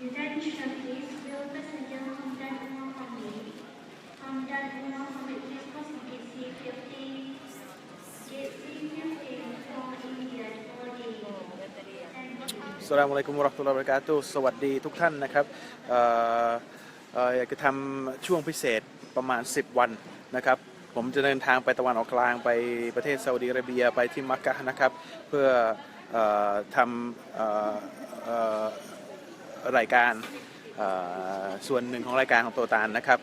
สลามรัยกุมรักตุลาบริการตูสวัสดีทุกท่านนะครับอยากจะทำช่วงพิเศษประมาณ 10 วันนะครับ ผมจะเดินทางไปตะวันออกกลางไปประเทศซาอุดีอาระเบียไปที่มักกะนะครับ เพื่อออทำ รายการส่วนหนึ่งของรายการของโตตานนะครับ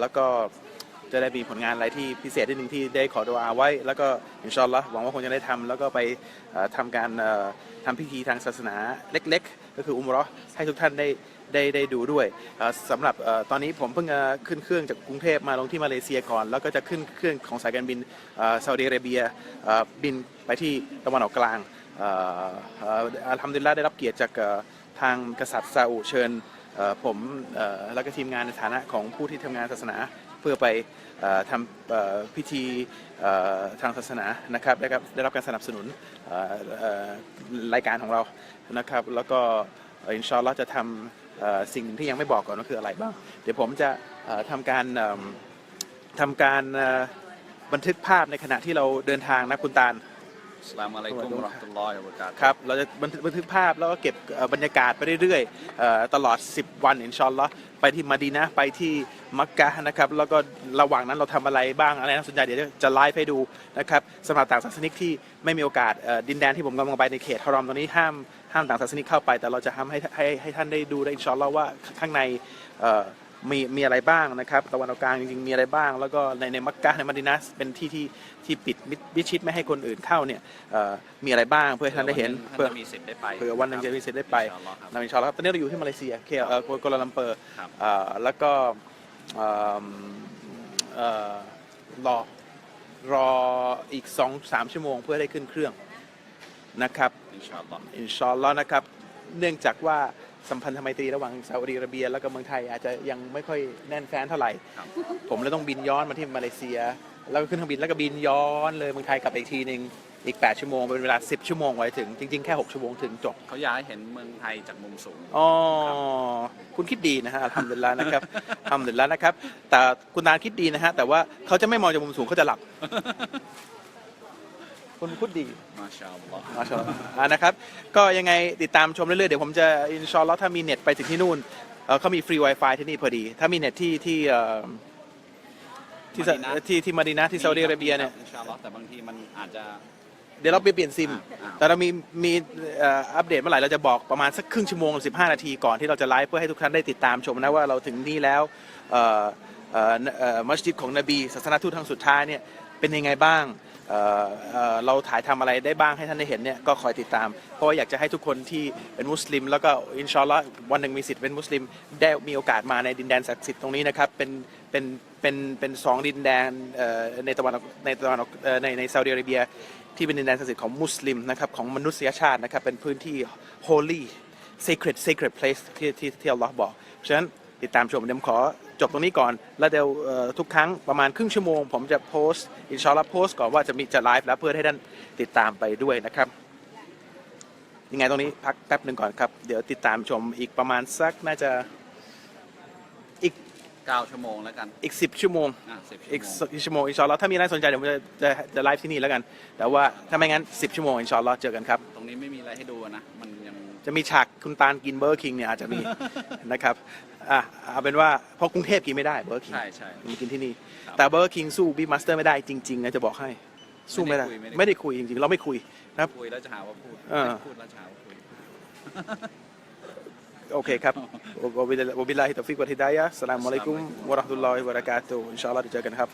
แล้วก็จะได้มีผลงานอะไรที่พิเศษที่หนึ่งที่ได้ขอดุอาไว้ แล้วก็อินชอนละหวังว่าคงจะได้ทำแล้วก็ไปเอ่อทำการเอ่อทำพิธีทางศาสนาเล็ก ๆ ก็คืออุมเเราะห์ให้ทุกท่านได้ได้ได้ดูด้วยเอ่อสำหรับอตอนนี้ผมเพิ่งขึ้นเครื่องจากกรุงเทพมาลงที่มาเลเซียก่อน แล้วก็จะขึ้นเครื่องของสายการบินซาอุดิอาระเบียบินไปที่ตะวันออกกลางอัลฮัมดุลิลละห์ได้รับเกียรติจาก ทางกษัตริย์ซาอุเชิญผมแล้วก็ทีมงานในฐานะของผู้ที่ทำงานศาสนาเพื่อไปอทำพิธีทางศาสนานะครับได้รับได้รับการสนับสนุนรายการของเรานะครับ แล้วก็อินชอัลลอฮ์จะทำสิ่งหนึ่งที่ยังไม่บอกก่อนว่าคืออะไรบ้าง เดี๋ยวผมจะทำการทำการบันทึกภาพในขณะที่เราเดินทางนะคุณตาล สสลามุอะลัยกุมวะเราะห์มะตุลลอฮิวะบะเราะกาตุฮ์ครับ เราจะบันทึกบันทึกภาพแล้วก็เก็บเอ่อบรรยากาศไปเรื่อยๆเอ่อตลอด 10 วันอินชาอัลลอฮ์ไปที่มาดีนะห์ไปที่มักกะฮ์นะครับ แล้วก็ระหว่างนั้นเราทำอะไรบ้างอะไรน่าสนใจเดี๋ยวจะไลฟ์ให้ดูนะครับสำหรับต่างศาสนิกที่ไม่มีโอกาสเอ่อดินแดนที่ผมกำลังไปในเขตฮารอมตรงนี้ห้ามห้ามต่างศาสนิกเข้าไป แต่เราจะทำให้ให้ให้ท่านได้ดูได้อินชาอัลลอฮ์ว่าข้างในเอ่อ มีมีอะไรบ้างนะครับตะวันออกกลางจริงๆมีอะไรบ้าง แล้วก็ในในมักกะฮ์ในมาดีนะห์เป็นที่ที่ที่ปิดมิดมิดชิดไม่ให้คนอื่นเข้าเนี่ยเอ่อมีอะไรบ้างเพื่อให้ท่านได้เห็นท่านเพื่อจะมีสิทธิ์ได้ไปเผื่อวันหนึ่งจะมีสิทธิ์ได้ไปอินชาอัลลอฮ์ครับ นะอินชาอัลลอฮ์ครับตอนนี้เราอยู่ที่มาเลเซียเคเอ่อกัวลาลัมเปอร์ครับ เอ่อแล้วก็เอิ่มเอ่อรอรออีกสองสามชั่วโมงเพื่อได้ขึ้นเครื่องนะครับ อินชาอัลลอฮ์ อินชาอัลลอฮ์นะครับ เนื่องจากว่า สัมพันธไมตรีระหว่างซาอุดิอาระเบีย แล้วก็เมืองไทยอาจจะยังไม่ค่อยแน่นแฟ้นเท่าไหร่ครับผมเลยต้องบินย้อนมาที่มาเลเซีย แล้วก็ขึ้นเครื่องบินแล้วก็บินย้อนเลยเมืองไทยกลับไปอีกทีหนึ่งอีก 8 ชั่วโมงเป็นเวลา 10 ชั่วโมงไว้ถึง จริง ๆ แค่ 6 ชั่วโมงถึงจบ เขาอยากให้เห็นเมืองไทยจากมุมสูง อ๋อ คุณคิดดีนะฮะอัลฮัมดุลิลลาห์นะครับอัลฮัมดุลิลลาห์นะครับ แต่คุณตาคิดดีนะฮะ แต่ว่าเขาจะไม่มองจากมุมสูงเขาจะหลับ คุณพูดดี มาชาอัลลอฮ์ มาชาอัลลอฮ์อ่านะครับ ก็ยังไงติดตามชมเรื่อยๆ เดี๋ยวผมจะอินชาอัลลอฮ์ถ้ามีเน็ตไปถึงที่นู่นเอ่อเขามีฟรี Wi-Fi ที่นี่พอดี ถ้ามีเน็ตที่ที่เอ่อที่ซะที่ที่มาดีนะที่ซาอุดิอาระเบียเนี่ย อินชาอัลลอฮ์แต่บางทีมันอาจจะ เดี๋ยวเราไปเปลี่ยนซิม อ่า แต่เรามีมีเอ่ออัปเดตเมื่อไหร่เราจะบอกประมาณสักครึ่งชั่วโมง15 นาทีก่อนที่เราจะไลฟ์เพื่อให้ทุกท่านได้ติดตามชมนะว่าเราถึงนี่แล้วเอ่อเอ่อเอ่อมัสยิดของนบีศาสนทูตทางสุดท้ายเนี่ย เป็นยังไงบ้างเอ่อเอ่อเราถ่ายทำอะไรได้บ้างให้ท่านได้เห็นเนี่ยก็คอยติดตาม เพราะว่าอยากจะให้ทุกคนที่เป็นมุสลิม แล้วก็อินชาอัลลอฮ์วันหนึ่งมีสิทธิ์เป็นมุสลิม ได้มีโอกาสมาในดินแดนศักดิ์สิทธิ์ตรงนี้นะครับเป็นเป็นเป็นเป็นสองดินแดนเอ่อในตะวันออกในตะวันออกเอ่อในในซาอุดิอาระเบีย ที่เป็นดินแดนศักดิ์สิทธิ์ของมุสลิมนะครับของมนุษยชาตินะครับเป็นพื้นที่ holy sacred sacred place ที่ที่ที่อัลลอฮ์บอกเพราะฉะนั้น ติดตามชมเดี๋ยวผมขอจบตรงนี้ก่อน แล้วเดี๋ยวเอ่อทุกครั้งประมาณครึ่งชั่วโมง ผมจะโพสต์อินชาอัลลอฮ์โพสต์ก่อนว่าจะมีจะไลฟ์แล้วเพื่อให้ท่านติดตามไปด้วยนะครับยังไงตรงนี้พักแป๊บหนึ่งก่อนครับ เดี๋ยวติดตามชมอีกประมาณสักน่าจะอีก 9 ชั่วโมงแล้วกัน อีกสิบชั่วโมงอะสิบอีกชั่วโมงสิบชั่วโมงอินชาอัลลอฮ์ถ้ามีอะไรสนใจเดี๋ยวผมจะจะจะไลฟ์ที่นี่แล้วกัน แต่ว่าถ้าไม่งั้น 10 ชั่วโมงอินชาอัลลอฮ์เจอกันครับ ตรงนี้ไม่มีอะไรให้ดูนะ มันยัง จะมีฉากคุณตาลกินเบอร์คิงเนี่ยอาจจะมี นะครับอะเอาเป็นว่าเพราะกรุงเทพกินไม่ได้เบอร์คิงใช่ใช่มีกินที่นี่ ครับ แต่เบอร์คิงสู้บิ๊กมาสเตอร์ไม่ได้จริงๆนะจะบอกให้สู้ไม่ได้ไม่ได้คุยไม่ได้คุยจริงๆ เราไม่คุยนะครับ คุยแล้วจะหาว่าพูดเออไม่พูดแล้วจะหาว่าคุย โอเคครับวะบิลลาฮิตอฟิกวะฮิดายะห์สลามอะลัยกุมวะเราะห์มะตุลลอฮิวะบะเราะกาตุฮ์อินชาอัลลอฮ์เดี๋ยวเจอกันครับ